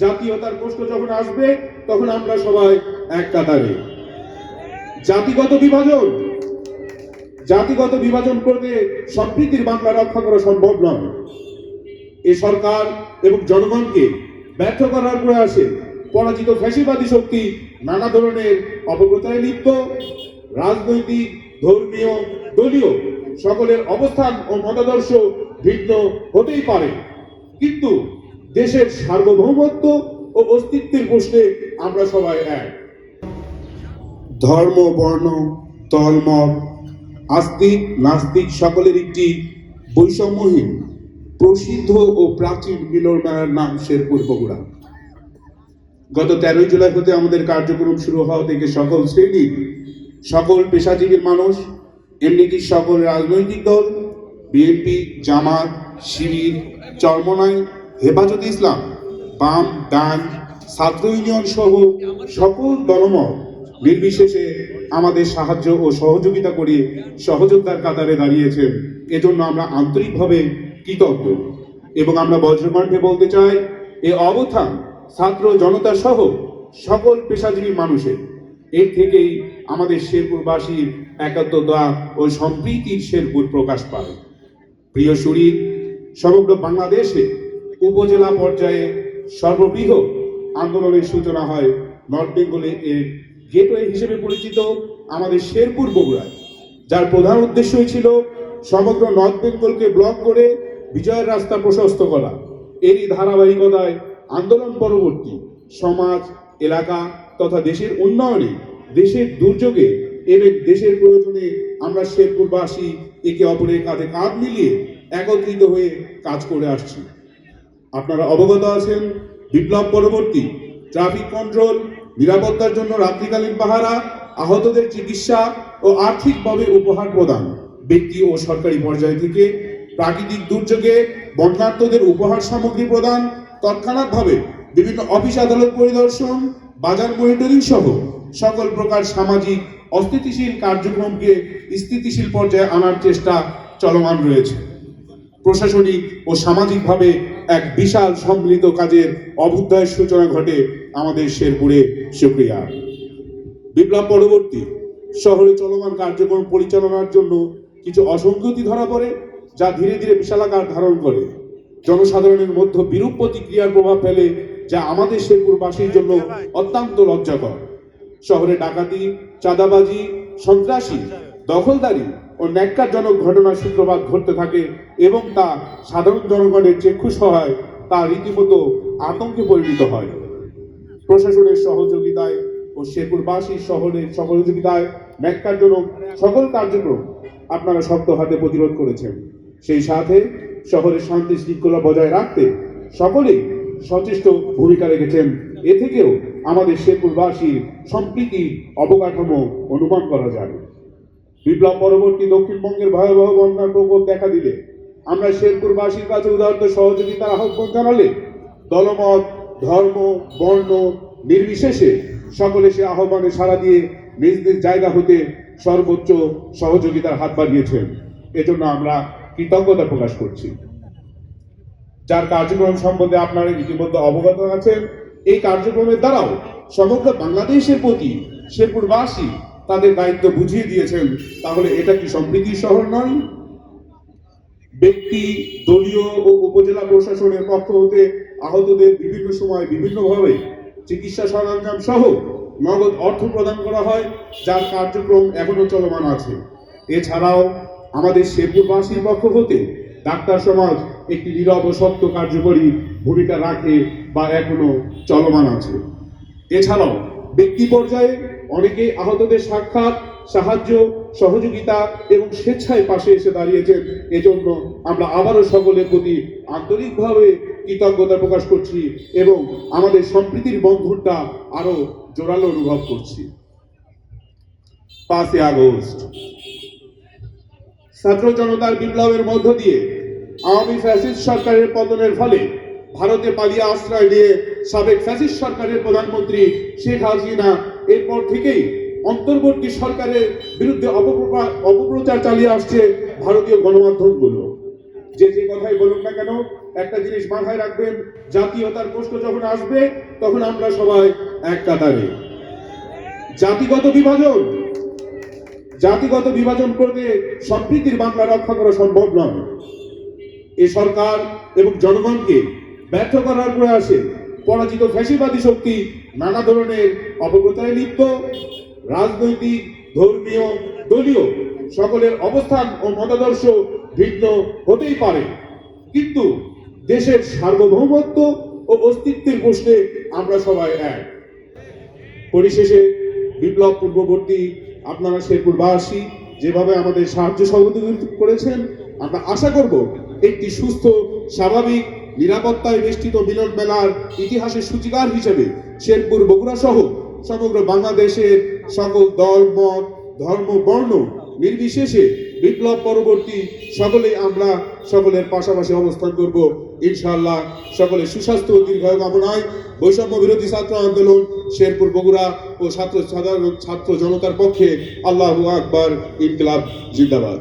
জাতীয়তার প্রশ্ন যখন আসবে, তখন আমরা সবাই এক কাতারে। জাতিগত বিভাজন। জাতিগত বিভাজন করতে সম্প্রীতির বাংলা রক্ষা করা সম্ভব নয়। এ সরকার এবং জনগণকে ব্যর্থ করার প্রয়াসে পরাজিত ফ্যাসিবাদী শক্তি নানা ধরনের অপপ্রচারে লিপ্ত। রাজনৈতিক, ধর্মীয়, দলীয় সকলের অবস্থান ও মতাদর্শ ভিন্ন হতেই পারে। কিন্তু দেশের সার্বভৌমত্ব ও অস্তিত্বের প্রশ্নে আমরা সবাই এক। ধর্ম, বর্ণ তলমত আস্তিক, নাস্তিক সকলের একটি বৈষম্যহীন, প্রসিদ্ধ ও প্রাচীন মিলন মেলার নাম শেরপুর বগুড়া। গত তেরোই জুলাই হতে আমাদের কার্যক্রম শুরু হওয়া থেকে সকল শ্রেণি সকল পেশাজীবীর মানুষ এমনিকি সকল রাজনৈতিক দল, বিএনপি, জামাত, শিবির, চরমনাই হেফাজতে ইসলাম, বাম, ডান, ছাত্র ইউনিয়ন সহ সকল দলমত নির্বিশেষে আমাদের সাহায্য ও সহযোগিতা করে সহযোদ্ধার কাতারে দাঁড়িয়েছেন। এজন্য আমরা আন্তরিকভাবে কৃতজ্ঞ। এবং আমরা বজ্রকণ্ঠে বলতে চাই, এ অবস্থান ছাত্র জনতা সহ সকল পেশাজীবী মানুষের। এর থেকেই আমাদের শেরপুরবাসীর একাত্মতা ও সম্প্রীতির শেরপুর প্রকাশ পায়। প্রিয় শরীর সমগ্র বাংলাদেশে উপজেলা পর্যায়ে সর্ববৃহৎ আন্দোলনের সূচনা হয় নর্থ বেঙ্গলে এর গেটওয়ে হিসেবে পরিচিত আমাদের শেরপুর বগুড়ায়। যার প্রধান উদ্দেশ্যই ছিল সমগ্র নর্থ বেঙ্গলকে ব্লক করে বিজয়ের রাস্তা প্রশস্ত করা। এরই ধারাবাহিকতায় আন্দোলন পরবর্তী সমাজ, এলাকা তথা দেশের উন্নয়নে দেশের দুর্যোগে এবং দেশের প্রয়োজনে আমরা শেরপুরবাসী একে অপরের কাঁধে কাঁধ মিলিয়ে একত্রিত হয়ে কাজ করে আসছি। আপনারা অবগত আছেন, বিপ্লব পরবর্তী ট্রাফিক কন্ট্রোল নিরাপত্তার জন্য রাত্রিকালীন পাহারা, আহতদের চিকিৎসা ও আর্থিকভাবে উপহার প্রদান। ব্যক্তি ও সরকারি পর্যায় থেকে প্রাকৃতিক দুর্যোগে বন্যার্থদের উপহার সামগ্রী প্রদান, তৎক্ষণাৎভাবে বিভিন্ন অফিস আদালত পরিদর্শন, বাজার মনিটরিং সহ সকল প্রকার সামাজিক অস্থিতিশীল কার্যক্রমকে স্থিতিশীল পর্যায়ে আনার চেষ্টা চলমান রয়েছে। প্রশাসনিক ও সামাজিকভাবে এক বিশাল সম্মিলিত কাজের অভ্যুদয়ের সূচনা ঘটে আমাদের শেরপুরে। সুক্রিয়া বিপ্লব পরবর্তী শহরে চলমান কার্যক্রম পরিচালনার জন্য কিছু অসংগতি ধরা পড়ে, যা ধীরে ধীরে বিশালাকার ধারণ করে। জনসাধারণের মধ্যে বিরূপ প্রতিক্রিয়ার প্রভাব ফেলে, যা আমাদের শেরপুরবাসীর জন্য অত্যন্ত লজ্জাকর। শহরে ডাকাতি, চাঁদাবাজি, সন্ত্রাসী, দখলদারি ও ন্যাক্কারজনক ঘটনার সূত্রপাত ঘটতে থাকে এবং তা সাধারণ জনগণের চেক্ষুষ হয় তা রীতিমতো আতঙ্কে পরিণত হয়। প্রশাসনের সহযোগিতায় ও শেরপুরবাসীর শহরের সহযোগিতায় ন্যাক্কারজনক সকল কার্যক্রম আপনারা শক্ত হাতে প্রতিরোধ করেছেন। সেই সাথে শহরের শান্তি শৃঙ্খলা বজায় রাখতে সকলেই সচেষ্ট ভূমিকা রেখেছেন। এ থেকেও আমাদের শেরপুরবাসীর সম্প্রীতি অবকাঠামো অনুমান করা যায়। বিপ্লব পরবর্তী দক্ষিণবঙ্গের ভয়াবহ বন্যার প্রকোপ দেখা দিলে, আমরা শেরপুরবাসীর কাছে উদাহরণ সহযোগিতার আহ্বান জানালে, দলমত, ধর্ম, বর্ণ নির্বিশেষে সকলে সে আহ্বানে সাড়া দিয়ে নিজ নিজ জায়গা হতে সর্বোচ্চ সহযোগিতার হাত বাড়িয়েছেন। এজন্য আমরা কৃতজ্ঞতা প্রকাশ করছি। যার কার্যক্রম সম্বন্ধে আপনারা ইতিমধ্যে অবগত আছেন, এই কার্যক্রমের দ্বারাও সমগ্র বাংলাদেশের প্রতি শেরপুরবাসী তাদের দায়িত্ব বুঝিয়ে দিয়েছেন, তাহলে এটা কি সম্প্রীতির শহর নয়? ব্যক্তি দলীয় ও উপজেলা প্রশাসনের পক্ষ হতে আহতদের বিভিন্ন সময় বিভিন্নভাবে চিকিৎসা সরঞ্জাম সহ নগদ অর্থ প্রদান করা হয়, যার কার্যক্রম এখনও চলমান আছে। এছাড়াও আমাদের শেরপুরবাসীর পক্ষ হতে ডাক্তার সমাজ একটি নীরব সত্য কার্যকরী ভূমিকা রাখে বা এখনও চলমান আছে। এছাড়াও ব্যক্তি পর্যায়ে অনেকে আহতদের সাক্ষাৎ, সাহায্য, সহযোগিতা এবং স্বেচ্ছায় পাশে এসে দাঁড়িয়েছেন। এজন্য আমরা আবারও সকলের প্রতি আন্তরিকভাবে কৃতজ্ঞতা প্রকাশ করছি এবং আমাদের সম্প্রীতির বন্ধনটা আরও জোরালো অনুভব করছি। পাঁচই আগস্ট। ছাত্র জনতার বিপ্লবের মধ্য দিয়ে আওয়ামী ফ্যাসিস্ট সরকারের পতনের ফলে ভারতে পালিয়ে আশ্রয় নিয়ে সাবেক ফ্যাসিস্ট সরকারের প্রধানমন্ত্রী শেখ হাসিনা। এরপর থেকেই অন্তর্বর্তী সরকারের বিরুদ্ধে অপপ্রচার চালিয়ে আসছে ভারতীয় গণমাধ্যমগুলো। যে যে কথাই বলুক না কেন, একটা জিনিস মাথায় রাখবেন, জাতীয়তার প্রশ্ন যখন আসবে, তখন আমরা সবাই এক কাতারে। জাতিগত বিভাজন জাতিগত বিভাজন করতে সম্প্রীতির বাংলা রক্ষা করা সম্ভব নয়। এ সরকার এবং জনগণকে ব্যর্থ করার প্রয়াসে পরাজিত ফ্যাসিবাদী শক্তি নানা ধরনের অপপ্রচারে লিপ্ত। রাজনৈতিক, ধর্মীয়, দলীয় সকলের অবস্থান ও মতাদর্শ ভিন্ন হতেই পারে। কিন্তু দেশের সার্বভৌমত্ব ও অস্তিত্বের প্রশ্নে আমরা সবাই এক। পরিশেষে বিপ্লব পূর্ববর্তী আপনারা শেরপুরবাসী যেভাবে আমাদের সাহায্য সহযোগিতা করেছেন, আমরা আশা করব একটি সুস্থ, স্বাভাবিক নিরাপত্তায় বেষ্টিত মিলন মেলার ইতিহাসের সূচিকার হিসেবে শেরপুর, বগুড়া সহ সমগ্র বাংলাদেশের সকল দল, মত, ধর্ম, বর্ণ নির্বিশেষে বিপ্লব পরবর্তী সকলেই আমরা সকলের পাশাপাশি অবস্থান করব। ইনশাআল্লাহ সকলের সুস্বাস্থ্য দীর্ঘায়ু কামনায় বৈষম্য বিরোধী ছাত্র আন্দোলন শেরপুর, বগুড়া ও ছাত্র সাধারণ ছাত্র জনতার পক্ষে আল্লাহ আকবার ইনকিলাব, জিন্দাবাদ।